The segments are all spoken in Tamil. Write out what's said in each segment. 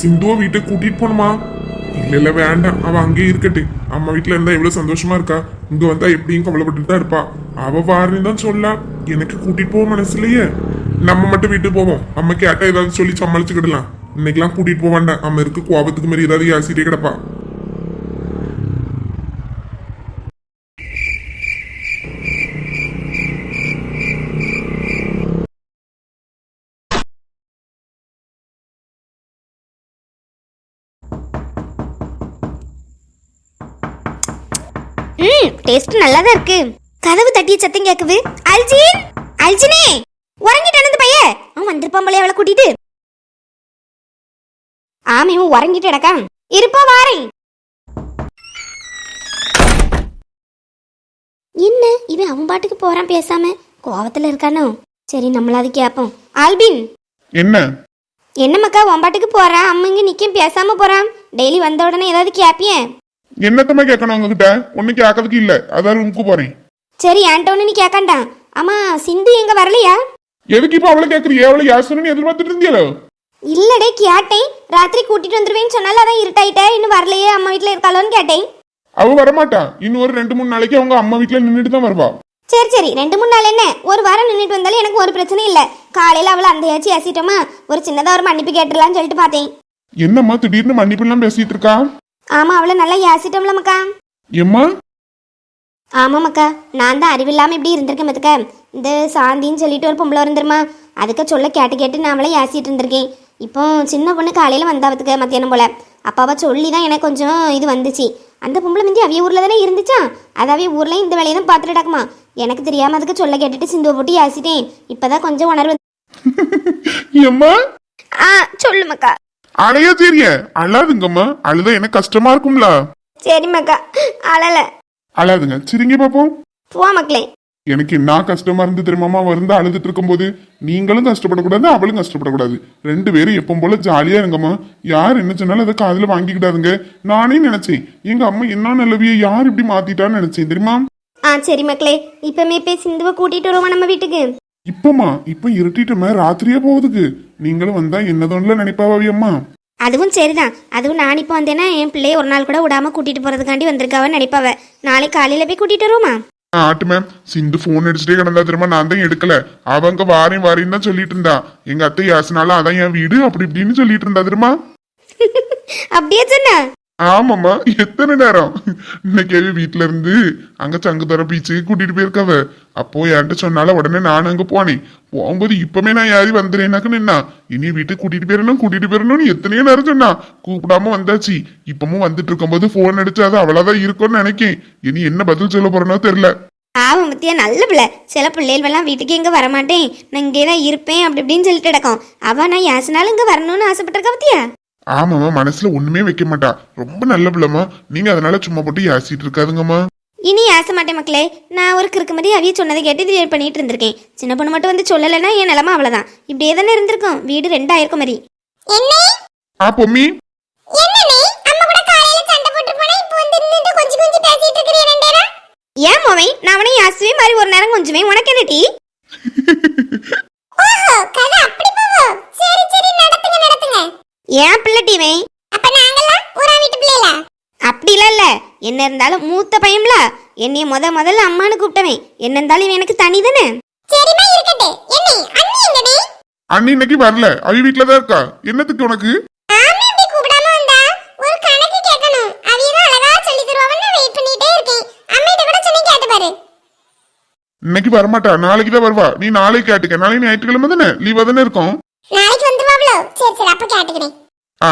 சிந்துவை வீட்டுக்கு கூட்டிட்டு போகணுமா இல்ல இல்ல வேண்டாம். அவ அங்கேயே இருக்கட்டு. அம்மா வீட்டுல இருந்தா எவ்வளவு சந்தோஷமா இருக்கா? இங்க வந்தா எப்படியும் கவலைப்பட்டுட்டு தான் இருப்பா. அவ வாருன்னு தான் சொல்லா. எனக்கு கூட்டிட்டு போக மனசுலயே நம்ம மட்டும் வீட்டுக்கு போவோம். அம்மா கேட்டா ஏதாவது சொல்லி சமாளிச்சுக்கிடலாம். இன்னைக்கெல்லாம் கூட்டிட்டு போக வேண்டாம். அம்மா இருக்கு கோபத்துக்கு மாதிரி ஏதாவது யாசிட்டே கிடப்பா ம் டேஸ்ட் நல்லா தான் இருக்கு. கதவு தட்டிய சத்தம் கேக்குது அல்ஜின்! அல்ஜினே! உறங்கிட்டான அந்த பையன் அவன் வந்திருப்பான் போல அவளை கூட்டிட்டு. ஆமா இவன் உறங்கிட்டு கிடக்கான் இருப்பா வாரேன் என்ன? இவன் அவன் பாட்டுக்கு போறான் பேசாம. கோவத்துல இருக்கானோ? சரி நம்மளாவது கேப்போம். ஆல்பின் என்ன? என்ன மக்கா உன் பாட்டுக்கு போறான் அம்மா இங்க நிக்கும் பேசாம போறான். டெய்லி வந்த உடனே ஏதாவது கேப்பியன் என்னத்தமா கேட்கணும் உங்ககிட்ட? ஒண்ணு கேட்கறதுக்கு இல்ல. அதான் ரூமுக்கு போறேன். சரி ஒன்று நீ கேட்காண்டான் ஆமா சிந்து எங்க வரலையா? எதுக்கு இப்ப அவளை கேக்குறீ அவளை யாசனு எதிர்பார்த்துட்டு இருந்தியலோ இல்லடே கேட்டேன். ராத்திரி கூட்டிட்டு வந்துருவேன்னு சொன்னால அதான் இருட்டாயிட்ட. இன்னும் வரலையே அம்மா வீட்ல இருக்காளோன்னு கேட்டேன். அவ வரமாட்டா. இன்னும் ஒரு ரெண்டு மூணு நாளைக்கு அவங்க அம்மா வீட்டுல நின்றுட்டு தான் வருவா. சரி சரி. ரெண்டு மூணு நாள் என்ன? ஒரு வாரம் நின்றுட்டு வந்தாலும் எனக்கு ஒரு பிரச்சனையும் இல்லை. காலையில அவளை அந்த ஏச்சி ஏசிட்டோமா ஒரு சின்னதா ஒரு மன்னிப்பு கேட்டுடலாம்னு சொல்லிட்டு பார்த்தேன். என்னம்மா திடீர்னு மன்னிப்பு எல்லாம் பேசிட்டு இருக்கா? ஆமா அவளை நல்லா ஏசிட்டோம்ல மக்கா. எம்மா? ஆமா மக்கா. நான் தான் அறிவில்லாம இப்படி இருந்திருக்கேன் மத்துக்க இந்த சாந்தின்னு சொல்லிட்டு ஒரு பொம்பளை இருந்துருமா அதுக்கு சொல்ல கேட்டு கேட்டு நான் அவளை ஏசிட்டு இருந்திருக்கேன். இப்போ சின்ன பொண்ணு காலையில வந்தாவதுக்கு மத்தியானம் போல. அப்பாவா சொல்லி தான் எனக்கு கொஞ்சம் இது வந்துச்சு. அந்த பொம்பளை முந்தி அவிய ஊர்ல தானே இருந்துச்சா? அது அவிய ஊர்ல இந்த வேலையை தான் பார்த்துட்டு கிடக்குமா எனக்கு தெரியாம அதுக்கு சொல்ல கேட்டுட்டு சிந்துவை போட்டு ஏசிட்டேன் இப்பதான் கொஞ்சம் உணர்வு எம்மா? ஆ சொல்லு மக்கா. அழையா தெரிய. அழாதுங்கம்மா. அழுத எனக்கு கஷ்டமா இருக்கும்ல. சரி மக்கா. அழல. அழாதுங்க. சிரிங்க பாப்போம். போ மக்களே. எனக்கு என்ன கஷ்டமா இருந்து தெரியுமாமா வந்து அழுதுட்டு இருக்கும்போது நீங்களும் கஷ்டப்படக்கூடாது அவளும் கஷ்டப்படக்கூடாது. ரெண்டு பேரும் எப்பவும் போல ஜாலியா இருங்கம்மா. யார் என்ன சொன்னாலும் அதை காதுல வாங்கிக்கிடாதுங்க. நானே நினைச்சேன். எங்க அம்மா என்ன நல்லவிய யார் இப்படி மாத்திட்டான்னு நினைச்சேன் தெரியுமா? ஆ சரி மக்களே. இப்பமே போய் சிந்துவை கூட்டிட்டு வருவோம் நம்ம வீட்டுக்கு? இப்பமா இப்ப இருட்டிட்டுமே ராத்திரியே போகுதுக்கு. நீங்களும் வந்தா என்னதோன்ல நினைப்பாவி அம்மா அதுவும் சரிதான். அதுவும் நான் இப்போ வந்தேன்னா என் பிள்ளைய ஒரு நாள் கூட விடாம கூட்டிட்டு போறதுக்காண்டி வந்திருக்காவன்னு நினைப்பாவ. நாளைக்கு காலையில போய் கூட்டிட்டு வருவோமா? ஆட்டு மேம். சிந்து போன் அடிச்சுட்டே கிடந்தா தெரியுமா? நான் தான் எடுக்கல. அவங்க வாரேன் வாரேன்னு தான் சொல்லிட்டு இருந்தா. எங்க அத்தை யாசினாலும் அதான் என் வீடு அப்படி இப்படின்னு சொல்லிட்டு இருந்தா தெரியுமா? அப்படியே சொன்னா? ஆமாம்மா எத்தனை நேரம்? இன்னைக்கு வீட்டில இருந்து அங்க சங்குதர பீச்சுக்கு கூட்டிட்டு போயிருக்காவ. அப்போ என்கிட்ட சொன்னால உடனே நானும் அங்க போனேன் போகும்போது இப்பவுமே நான் யாரி வந்துடுறேனாக்கு நின்னா. இனி வீட்டுக்கு கூட்டிட்டு போயிடணும் கூட்டிட்டு போயிடணும்னு எத்தனையோ நேரம் சொன்னா. கூப்பிடாம வந்தாச்சு. இப்பமும் வந்துட்டு இருக்கும்போது போன் அடிச்சு அது அவ்வளவுதான் இருக்கும்னு நினைக்கேன். இனி என்ன பதில் சொல்ல போறேனோ தெரியல. ஆவும் பத்தியா நல்ல பிள்ளை. சில பிள்ளைகள் எல்லாம் வீட்டுக்கு எங்க வரமாட்டேன். நான் இங்கே தான் இருப்பேன் அப்படி இப்படின்னு சொல்லிட்டு கிடக்கும். அவன் நான் யாசினாலும் இங்கே வரணும்னு ஆசைப்பட்டிருக்கா பத்தியா ஆமாம்மா மனசுல ஒண்ணுமே வைக்க மாட்டா. ரொம்ப நல்ல பிள்ளைமா நீங்க அதனால சும்மா போட்டு யாசிட்டு இருக்காதுங்கம்மா. இனி ஆசை மாட்டேன் மக்களே. நான் ஒரு கிறுக்கு மாதிரி அவிய சொன்னதை கேட்டு இது பண்ணிட்டு இருந்திருக்கேன். சின்ன பொண்ணு மட்டும் வந்து சொல்லலைன்னா என் நிலமா அவ்வளவுதான். இப்படியே தானே இருந்திருக்கும். வீடு ரெண்டாயிருக்கும் மாதிரி ஆ பொம்மி. ஏன் மோவை? நான் அவனை யாசுவே மாதிரி ஒரு நேரம் கொஞ்சமே உனக்கு என்ன டீ? ஏன் பிள்ளை டீவே அப்படிலாம் இல்ல. என்ன இருந்தாலும் மூத்த பையன்ல. என்னைய முத முதல்ல அம்மானு கூப்பிட்டவன். என்ன இருந்தாலும் இவன் எனக்கு தனி தானே? அண்ணி இன்னைக்கு வரல. அவ வீட்டுலதான் இருக்கா? என்னத்துக்கு உனக்கு? இன்னைக்கு வரமாட்டா. நாளைக்கு தான் வருவா. நீ நாளைக்கு கேட்டுக்க. நாளைக்கு ஞாயிற்றுக்கிழமை தானே? லீவா தானே இருக்கும்? நாளைக்கு வந்துருவாங்களோ சரி சரி அப்ப கேட்டுக்கிறேன். ஆ.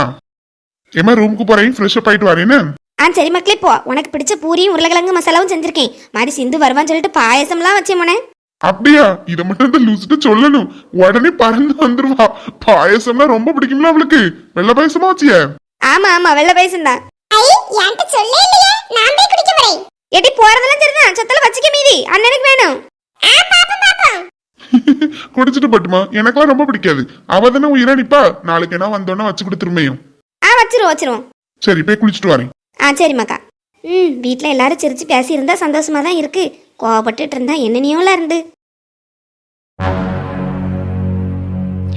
ஏமா ரூமுக்கு போறேன் ஃப்ரெஷ் அப் ஆயிட்டு வரேன்னு ஆ சரி மக்களே போ. உனக்கு பிடிச்ச பூரியும் உருளைக்கிழங்கு மசாலாவும் செஞ்சிருக்கேன். மாதிரி சிந்து வருவான்னு சொல்லிட்டு பாயசம்லாம் வச்சேன் மோனே. அப்படியா? இத மட்டும் இந்த லூசிட்டு சொல்லணும். உடனே பறந்து வந்துருவா. பாயசம்னா ரொம்ப பிடிக்கும்ல அவளுக்கு. வெள்ளை பாயசமா வச்சிய? ஆமா ஆமா வெள்ளை பாயசம் தான் ஐ என்கிட்ட சொல்லே இல்லையே. நான் போய் குடிக்க போறேன். எடி போறதெல்லாம் சரிதான் சத்தல வச்சுக்க மீதி. அண்ணனுக்கு வேணும். குடிச்சிட்டு பட்டுமா. எனக்கெல்லாம் ரொம்ப பிடிக்காது. அவ தானே உயிரா நிப்பா? நாளைக்கு என்ன வந்தோன்னா வச்சு கொடுத்துருமையும். ஆ வச்சிருவோம் வச்சிருவோம். சரி போய் குளிச்சுட்டு வரேன். ஆ சரிம்மாக்கா ம் வீட்டில் எல்லாரும் சிரிச்சு பேசி இருந்தா சந்தோஷமா தான் இருக்கு. கோவப்பட்டுட்டு இருந்தா என்னென்னையோலாம் இருந்து?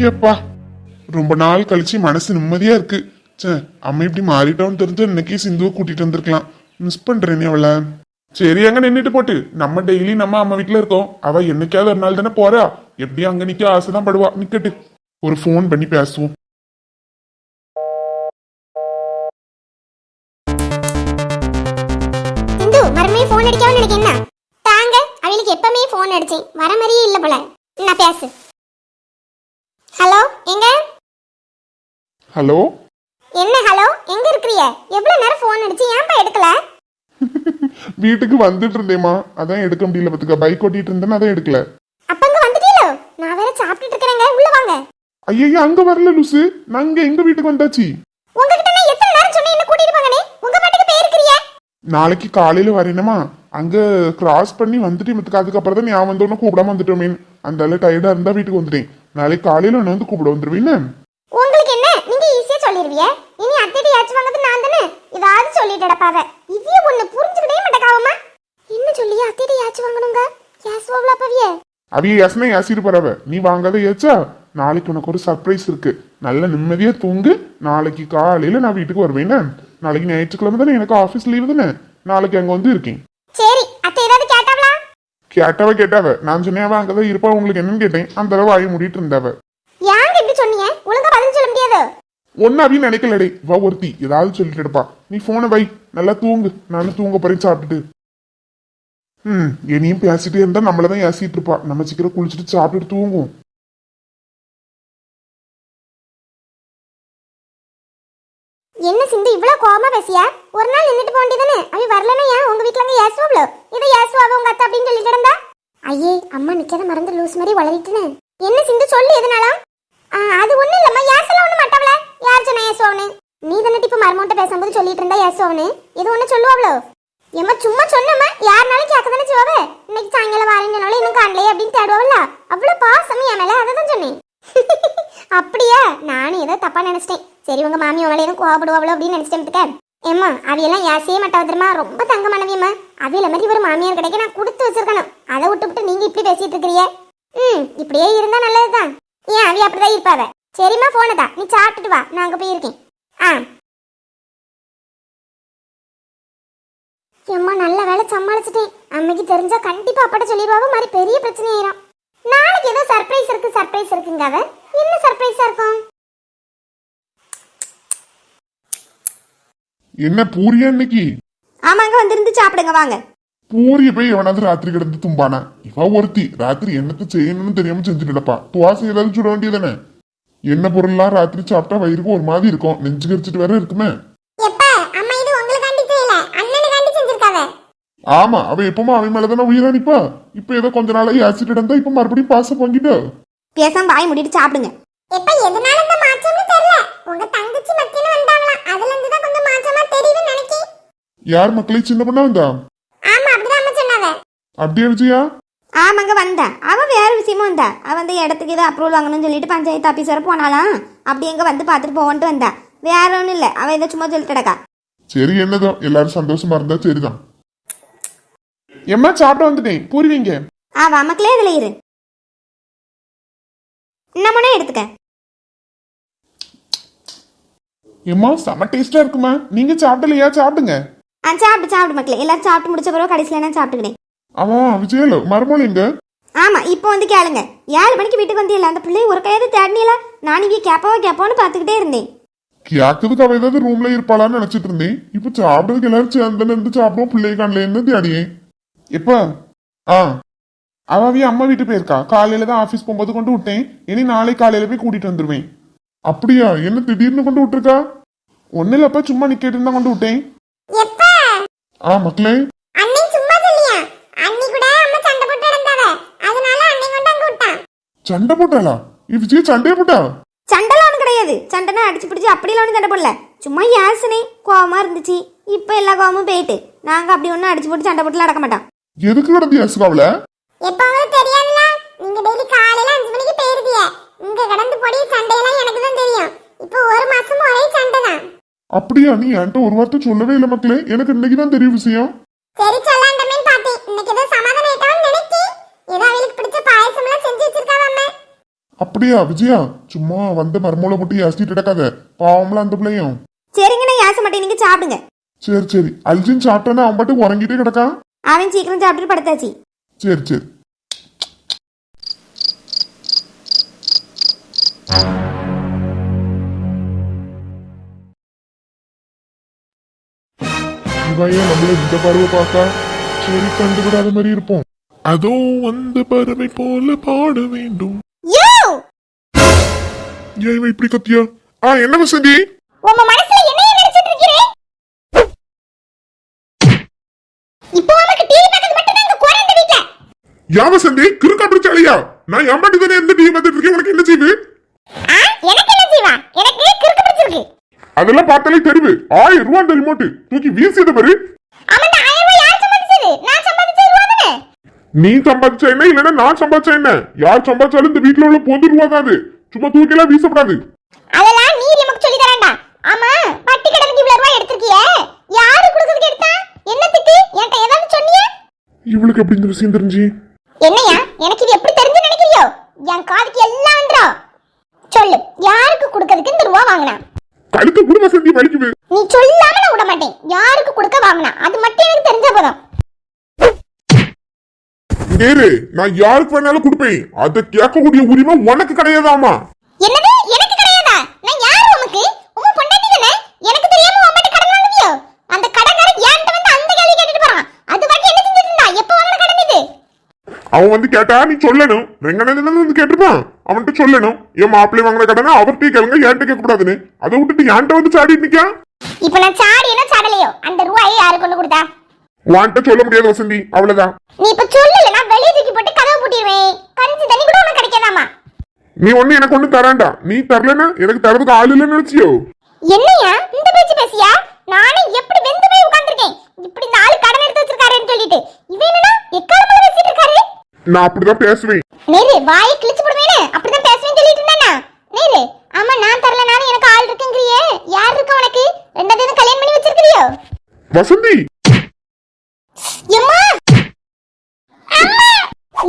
ஏப்பா ரொம்ப நாள் கழிச்சு மனசு நிம்மதியா இருக்கு. ச்சே அம்மா இப்படி மாறிட்டோன்னு தெரிஞ்சு இன்னைக்கு சிந்துவை கூட்டிட்டு வந்திருக்கலாம். மிஸ் பண்றேனே அவளை. சரி அங்க நின்னுட்டு போட்டு. நம்ம டெய்லி நம்ம அம்மா வீட்ல இருக்கோம். அவ என்னைக்காவது ஒரு நாள் தானே போறா. எப்படியும் அங்க நிக்க ஆசைதான் படுவா. நிக்கட்டு. ஒரு ஃபோன் பண்ணி பேசுவோம். மறுபடியும் ஃபோன் அடிக்காம எனக்கு என்ன? தாங்க அவளுக்கு எப்பவுமே ஃபோன் அடிச்சேன். வர மாதிரியே இல்ல போல. நான் பேசு. ஹலோ எங்க? ஹலோ? என்ன ஹலோ? எங்க இருக்கிறிய? எவ்வளவு நேரம் ஃபோன் அடிச்சு? ஏன்பா எடுக்கல? வீட்டுக்கு வந்துட்டு இருந்தேம்மா அதான் எடுக்க முடியல பத்துக்க பைக் ஓட்டிட்டு இருந்தேன்னு அதான் எடுக்கல. அப்ப இங்க வந்துட்டீங்களோ நான் வேற சாப்பிட்டுட்டு இருக்கிறேங்க. உள்ள வாங்க. ஐயா அங்க வரல லூசு. நாங்க எங்க வீட்டுக்கு வந்தாச்சு? உங்ககிட்ட நான் எத்தனை நேரம் சொன்னேன்? என்ன கூட்டிட்டு போங்கனே. உங்க பாட்டுக்கு போயிருக்கிறிய நாளைக்கு காலையில வரேனமா அங்க கிராஸ் பண்ணி வந்துட்டு மத்துக்கு அதுக்கப்புறம் தான் நான் வந்தோன்னு கூப்பிடாம வந்துட்டோமே அந்த அளவு டயர்டா இருந்தா வீட்டுக்கு வந்துட்டேன். நாளைக்கு காலையில உன்னை வந்து கூப்பிட நீங்க சொல்லிருவிய? இனி அத்தைட்டு யாச்சும் வாங்குறது நான் தானே? ஏதாவது சொல்லிட்டு அடப்பாவ இவ்விய ஒண்ணு புரிஞ்சுக்கிட்டே மாட்டேக்காவமா என்ன சொல்லியா அத்தைட்டு யாச்சும் வாங்கணுங்க? கேஸ் ஓவலா பவிய? அவிய யசனை யாசிட்டு போறவ. நீ வாங்காத ஏச்சா? நாளைக்கு உனக்கு ஒரு சர்ப்ரைஸ் இருக்கு. நல்ல நிம்மதியா தூங்கு. நாளைக்கு காலையில நான் வீட்டுக்கு வருவேன். நாளைக்கு ஞாயிற்றுக்கிழமை தானே எனக்கு ஆஃபீஸ் லீவு தானே. நாளைக்கு அங்க வந்து இருக்கேன். சரி அத்தை ஏதாவது கேட்டாவளா? கேட்டவ கேட்டாவ. நான் சொன்னேன் அங்கதான் இருப்பா. உங்களுக்கு என்னன்னு கேட்டேன். அந்த அளவு வாயை மூடிட்டு இருந்தவ யாங்க இப்படி சொன்னீங்க ஒழுங்கா பதில் சொல்ல முடியாது ஒன்னு அப்படின்னு நினைக்கலடே. வா ஒருத்தி. ஏதாவது சொல்லிட்டு இருப்பா. நீ போனை வை. நல்லா தூங்கு. நானும் தூங்க போறேன் சாப்பிட்டுட்டு. ம் இனியும் பேசிட்டே இருந்தா நம்மளதான் ஏசிட்டு இருப்பா. நம்ம சீக்கிரம் குளிச்சுட்டு சாப்பிட்டுட்டு தூங்குவோம். என்ன சிந்து இவ்வளவு கோமா பேசியா? ஒரு நாள் நின்னுட்டு போக வேண்டியதானே அவ வரலன்னா ஏன் உங்க வீட்டுல இருந்து ஏசுவாங்களோ இதை ஏசுவாவ உங்க அத்தை அப்படின்னு சொல்லிட்டு இருந்தா? ஐயே அம்மா நிக்காத மறந்து லூஸ் மாதிரி வளரிட்டுனே என்ன சிந்து சொல்லு எதனால ஆ, அது ஒண்ணு இல்லம்மா. ஏசல ஒண்ணு மாட்டாவல யார் சொன்னா ஏசுவாவனு நீ தானே இப்ப மர்மோட்ட பேசும்போது சொல்லிட்டு இருந்தா ஏசுவாவனு இது ஒண்ணு சொல்லுவாவளோ? ஏமா சும்மா சொன்னம்மா. யாருனாலும் கேட்க தானே செய்வாவ? இன்னைக்கு சாயங்காலம் வாரேன்னு சொன்னாலும் இன்னும் காணலையே அப்படின்னு தேடுவாவல்ல? அவ்வளவு பாசம் என் மேல அதை தான் சொன்னேன். அப்படியா? நானும் ஏதோ தப்பா நினைச்சிட்டேன். சரி உங்க மாமி உங்களை எதுவும் கோவப்படுவாளோ அப்படின்னு நினைச்சிட்டேன் ஏம்மா அவையெல்லாம் யாசையே மாட்டா தெரியுமா? ரொம்ப தங்க மனைவியம்மா அவையில மாதிரி ஒரு மாமியார் கிடைக்க நான் கொடுத்து வச்சிருக்கணும். அதை விட்டு விட்டு நீங்க இப்படி பேசிட்டு இருக்கிறிய ம் இப்படியே இருந்தா நல்லதுதான். ஏன் அவி அப்படிதான் இருப்பாவ? சரிம்மா போனதா நீ சாப்பிட்டுட்டு வா. நான் அங்க போய் இருக்கேன். ஆ. எம்மா நல்ல வேலை சமாளிச்சிட்டேன். அம்மைக்கு தெரிஞ்சா கண்டிப்பா அப்பாட்ட சொல்லிடுவாவ மாதிரி பெரிய பிரச்சனை ஆயிரும். நாளைக்கு ஏதோ சர்ப்ரைஸ் இருக்கு சர்ப்ரைஸ் இருக்குங்க அவ. என்ன சர்ப்ரைஸா இருக்கும்? என்ன பூரியா இன்னைக்கு? ஆமாங்க வந்திருந்து சாப்பிடுங்க வாங்க. பூரிய போய் எவனாவது ராத்திரி கிடந்து தும்பானா? இவ ஒருத்தி. ராத்திரி என்னத்த செய்யணும்னு தெரியாம செஞ்சுட்டு கிடப்பா. துவாசை ஏதாவது சுட வேண்டியதானே என்ன பொருள்லாம் ராத்திரி சாப்பிட்டா வயிறுக்கு ஒரு மாதிரி இருக்கும்? நெஞ்சு கரிச்சிட்டு வேற இருக்குமே. ஆமா அவ எப்பவுமே அவன் மேலதானே உயிரா நிப்பா. இப்ப ஏதோ கொஞ்ச நாளா ஆசிட் இருந்தா இப்ப மறுபடியும் பாச பொங்கிட்டோ? பேசாம வாய் மூடிட்டு சாப்பிடுங்க. எப்ப எதனால இந்த மாற்றம்னு தெரியல. உங்க தங்கச்சி மத்தியில வந்தாங்களாம் அதுல இருந்து தான் கொஞ்சம் மாற்றமா தெரியுதுன்னு நினைக்கேன் யார் மக்களே சின்ன பொண்ணா வந்தா? ஆமா அப்படிதான் அம்மா சொன்னாவ. அப்படியே விஜயா? ஆமாங்க வந்தா அவ வேற விஷயமா வந்தா அவ அந்த இடத்துக்கு ஏதோ அப்ரூவல் வாங்கணும்னு சொல்லிட்டு பஞ்சாயத்து ஆபீஸ் வரை போனாலாம் அப்படி எங்க வந்து பார்த்துட்டு போவோன்ட்டு வந்தா வேற ஒன்றும் இல்லை. அவ ஏதோ சும்மா சொல்லிட்டு கிடக்கா. சரி என்னதோ எல்லாரும் சந்தோஷமா இருந்தா சரிதான். எம்மா சாப்பிட வந்துட்டேன். பூரிவீங்க. ஆ வா மக்களே இதில் இரு. இன்னமுனே எடுத்துக்க. எம்மா செம டேஸ்டா இருக்குமா. நீங்க சாப்பிடலையா? சாப்பிடுங்க. ஆ சாப்பிட்டு சாப்பிடு மக்களே. எல்லாரும் சாப்பிட்டு முடிச்ச பிறகு கடைசியில் நான் சாப்பிட்டுக்கினேன் அவன் விஜயல மருமகள் எங்க? ஆமா இப்போ வந்து கேளுங்க. ஏழு மணிக்கு வீட்டுக்கு வந்தீங்களா அந்த பிள்ளை ஒரு கையாவது தேடினீங்களா நான் இங்கே கேப்பாவோ கேப்பான்னு பார்த்துக்கிட்டே இருந்தேன். கேக்குறதுக்கு அவ ஏதாவது ரூம்ல இருப்பாளான்னு நினைச்சிட்டு இருந்தேன். இப்ப சாப்பிடுறதுக்கு எல்லாரும் சேர்ந்து இருந்து சாப்பிடுவோம் பிள்ளை காணலேன்னு தேடியே எப்ப? ஆ. அவ அவிய அம்மா வீட்டு போயிருக்கா. காலையில தான் ஆபீஸ் போகும்போது கொண்டு விட்டேன். இனி நாளை காலையில போய் கூட்டிட்டு வந்துருவேன். அப்படியா? என்ன திடீர்னு கொண்டு விட்டுருக்கா? ஒண்ணு இல்லப்ப சும்மா நிக்கிட்டு இருந்தா கொண்டு விட்டேன். ஆ மக்களே அண்ணி சும்மா சொல்லியா அண்ணி கூட அம்மா சண்டை போட்டு நடந்தாவ அதனால அண்ணி கொண்டு அங்க விட்டான் சண்டை போட்டாளா? விஜய் சண்டையை போட்டா? சண்டைலாம் கிடையாது. சண்டைனா அடிச்சு பிடிச்சி அப்படிலாம் சண்டை போடல. சும்மா யாசனே கோவமா இருந்துச்சு. இப்போ எல்லா கோவமும் போயிட்டு. நாங்கள் அப்படி ஒன்றும் அடிச்சு போட்டு சண்டை போட்டுலாம் அடக்க மாட்டோம். எதுக்கு கிடந்து யசுகாவில எப்ப உங்களுக்கு தெரியாதுல நீங்க டெய்லி காலையில அஞ்சு மணிக்கு போயிருதிய இங்க கடந்து பொடி சண்டையெல்லாம் எனக்கு தான் தெரியும். இப்போ ஒரு மாசம் ஒரே சண்டை தான். அப்படியா? நீ என்கிட்ட ஒரு வார்த்தை சொல்லவே இல்லை மக்களே. எனக்கு இன்னைக்கு தான் தெரியும் விஷயம். சரி சொல்லாண்டமே பார்த்தேன் இன்னைக்கு ஏதோ சமாதானம் ஆயிட்டான்னு நினைக்கேன் ஏதோ அவளுக்கு பிடிச்ச பாயசம் எல்லாம் செஞ்சு அப்படியா விஜயா? சும்மா வந்து மருமூளை போட்டு யாசிட்டு கிடக்காத. பாவம்ல அந்த பிள்ளையும். சரிங்க நான் ஏச மாட்டேன். நீங்க சாப்பிடுங்க. சரி சரி. அல்ஜின் சாப்பிட்டானா அவன் பாட்டு உறங்கிட்டே கிடக்கான் அவன் சீக்கிரம் சாப்பிட்டு படுத்தாச்சு. சரி சரி. இவன் ஏன் நம்மள இந்த பறவை பார்த்தா சரி கண்டுவிடாத மாதிரி இருப்போம். அதோ அந்த பறவை போல பாட வேண்டும். ஏன் இப்படி கத்தியா? ஆ என்ன வசந்தி உங்க மனசுல என்ன நினைச்சிட்டு இருக்கீங்க இப்போ உனக்கு டிவி பார்க்கிறது மட்டும் தான் இந்த வீட்ல. யா வசந்தி கிறுக்கா பிடிச்சாலியா நான் என் பாட்டு தானே எந்த டிவி பார்த்துட்டு இருக்கேன். உனக்கு என்ன செய்வு? எனக்கு என்ன செய்வா? எனக்கு கிறுக்கு பிடிச்சிருக்கு. அதெல்லாம் பார்த்தாலே தெரிவு. ஆயிரம் ரூபா அந்த ரிமோட் தூக்கி வீசியது பாரு. ஆமா இந்த ஆயிரம் ரூபாய் யார் சம்பாதிச்சது? நான் நீ சம்பாதிச்ச என்ன? இல்லைன்னா நான் சம்பாதிச்ச என்ன? யார் சம்பாதிச்சாலும் இந்த வீட்டுல உள்ள பொது ரூபா தான் அது சும்மா தூக்கிலாம் வீசப்படாது. அதெல்லாம் நீ நமக்கு சொல்லி தரேன்டா. ஆமா பட்டி கடனுக்கு இவ்வளவு ரூபாய் எடுத்திருக்கியே? யாரு கொடுக்கறதுக்கு எடுத்தா? என்னத்துக்கு என்கிட்ட ஏதாவது சொன்னியா? இவளுக்கு எப்படி இந்த விஷயம் தெரிஞ்சு? என்னையா? எனக்கு இது எப்படி தெரிஞ்சு நினைக்கிறியோ? என் காதுக்கு எல்லாம் வந்துரும். சொல்லு யாருக்கு கொடுக்கறதுக்கு இந்த ரூபா வாங்கினா? கழுத்து கூட வசந்தி வலிக்குது நீ சொல்லாம நான் விட மாட்டேன். யாருக்கு கொடுக்க வாங்கினா? அது மட்டும் எனக்கு தெரிஞ்ச போதும். நேரு நான் யாருக்கு வேணாலும் கொடுப்பேன். அதை கேட்கக்கூடிய உரிமை உனக்கு கிடையாதாமா என்னது? எனக்கு கிடையாதா? நான் யாரு உனக்கு உன் பொண்டாட்டி தானே? எனக்கு தெரியாம கடன் வாங்குவியோ? அந்த கடன்காரன் வந்து அந்த கேள்வி கேட்டுட்டு போறான்? அது வரைக்கும் என்ன செஞ்சுட்டு இருந்தா எப்ப வாங்கின கடன் இது? அவன் வந்து கேட்டா நீ சொல்லணும். ரெங்கனதுல வந்து கேட்டிருப்பான். அவன்கிட்ட சொல்லணும். என் மாப்பிள்ளை வாங்கின கடனை அவர்கிட்ட கேளுங்க. என்கிட்ட கேட்க கூடாதுன்னு. அதை விட்டுட்டு என்கிட்ட வந்து சாடிட்டு நிக்கா இப்ப நான் சாடியனோ சாடலையோ? அந்த ரூபாயை யாரு கொண்டு கொடுத்தா? வான்ட்ட சொல்ல முடியாது வசந்தி. அவ்வளவுதான். நீ இப்ப சொல்லல நான் வெளியே தூக்கி போட்டு கதவை பூட்டிடுவேன் கஞ்சி தண்ணி கூட உனக்கு கிடைக்காதாமா நீ ஒண்ணு எனக்கு ஒண்ணு தரான்டா. நீ தரலன்னா எனக்கு தரதுக்கு ஆள் இல்லைன்னு நினைச்சியோ? என்னையா? இந்த பேச்சு பேசியா? நானே எப்படி வெந்து போய் உட்கார்ந்திருக்கேன்? இப்படி இந்த ஆளு கடன் எடுத்து வச்சிருக்காருன்னு சொல்லிட்டு. இவன் என்னடா எக்காரமா பேசிட்டு இருக்காரு? நான் அப்படிதான் பேசுவேன். நேரு வாயை கிழிச்சு போடுவேனே. அப்படிதான் பேசுவேன்னு சொல்லிட்டு இருந்தானா? நேரு ஆமா நான் தரலனாலும் எனக்கு ஆள் இருக்குங்கிறியே. யார் இருக்கா உனக்கு? ரெண்டாவது கல்யாணம் பண்ணி வச்சிருக்கிறியோ? வசந்தி எம்மா அம்மா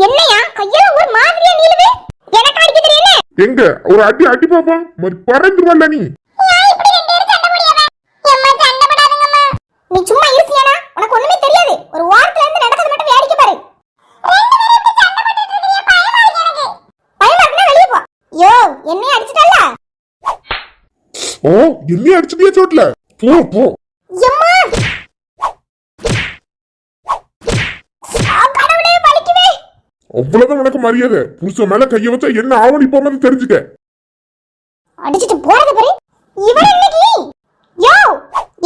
என்னையா? கையெல்லாம் ஒரு மாதிரியா நீளுது? எனக்கு அடிக்க தெரியல எங்க? ஒரு அடி அடி பாப்போம் மாதிரி பறந்துருவல்ல நீ. நீ சும்மா இருக்கியானா உனக்கு ஒண்ணுமே தெரியாது. ஒரு வாரத்துல இருந்து நடக்கிறது மட்டும் வேடிக்கை பாரு. யோ என்னைய அடிச்சிட்டல்ல ஓ என்னைய அடிச்சதியா சோட்ல போ போ எம்மா ஆ, கடவுளே வலிக்குவே அவ்வளவுதான் உனக்கு மரியாதை. புருஷன் மேல கைய வச்சா என்ன ஆவணி போறது தெரிஞ்சுக்க? அடிச்சிட்டு போறது பாரு. இவன் இன்னைக்கு யோ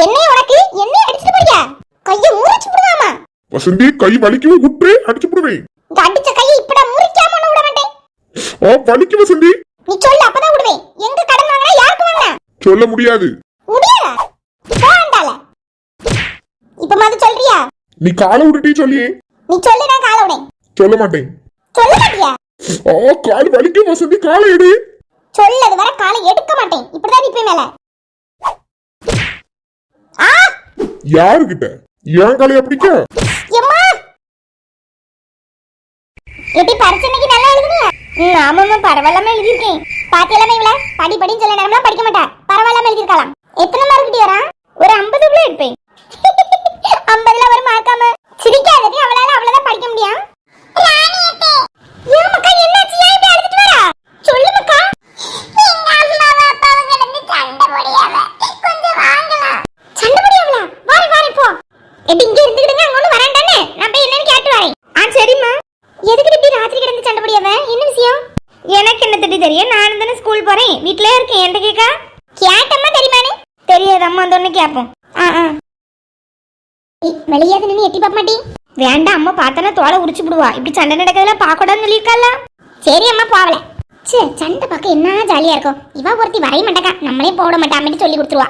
என்னைய உனக்கு என்னைய அடிச்சிட்டு போறியா? கைய முறிச்சு விடுவாமா? வசந்தி கை வலிக்கவே விட்டு அடிச்சு விடுவேன். இந்த அடிச்ச கையை இப்படா முறிக்காம ஒண்ணு விட மாட்டேன். ஓ வலிக்கு வசந்தி. நீ சொல்லு அப்பதான் விடுவேன். எங்க கடன் வாங்கினா யாருக்கு வாங்கினா? சொல்ல முடியாது. முடியாதா? போண்டால இப்ப மாதிரி சொல்றியா? நீ காலை விட்டுட்டே சொல்லியே. நீ சொல்லு நான் கால விடேன் சொல்ல மாட்டேன். சொல்ல மாட்டியா ஓ கால் வலிக்கும் வசந்தி காலை எடு. சொல்லது வர காலை எடுக்க மாட்டேன். இப்படிதான் நிப்பேன் மேல. ஆ! யாருகிட்ட ஏன் காலைய பிடிக்க எம்மா! எப்படி பரிச்சனைக்கு நல்லா எழுதுனியா? ம் ஆமாம்மா பரவாயில்லாம எழுதியிருக்கேன். பாத்தியெல்லாமே இவள? படி படின்னு சொல்ல நேரம்லாம் படிக்க மாட்டா. பரவாயில்லாம எழுதியிருக்கலாம் எத்தனை மார்க் கிட்டி வரா ஒரு ஐம்பதுக்குள்ள எடுப்பேன். ஐம்பதுல ஒரு மார்க்காம சிரிக்காதடி அவளால அவ்வளவுதான் படிக்க முடியும். சண்டை வாரி இருந்துக்கிடுங்க ஆ. சரிம்மா எதுக்கு ராத்திரி கிடந்து என்ன விஷயம் எனக்கு என்ன தெரியும் தானே ஸ்கூல் போறேன் இருக்கேன் வெளியே நின்று எட்டி பார்க்க மாட்டேன். வேண்டாம் அம்மா பார்த்தானா தோலை உரிச்சு விடுவா. இப்படி சண்டை நடக்கிறதுல பார்க்கக்கூடாதுன்னு சொல்லியிருக்கல சரி அம்மா போகல. சே சண்டை பார்க்க என்ன ஜாலியா இருக்கும். இவா ஒருத்தி வரைய மாட்டேக்கா. நம்மளே போட மாட்டாமட்டு சொல்லி கொடுத்துருவா.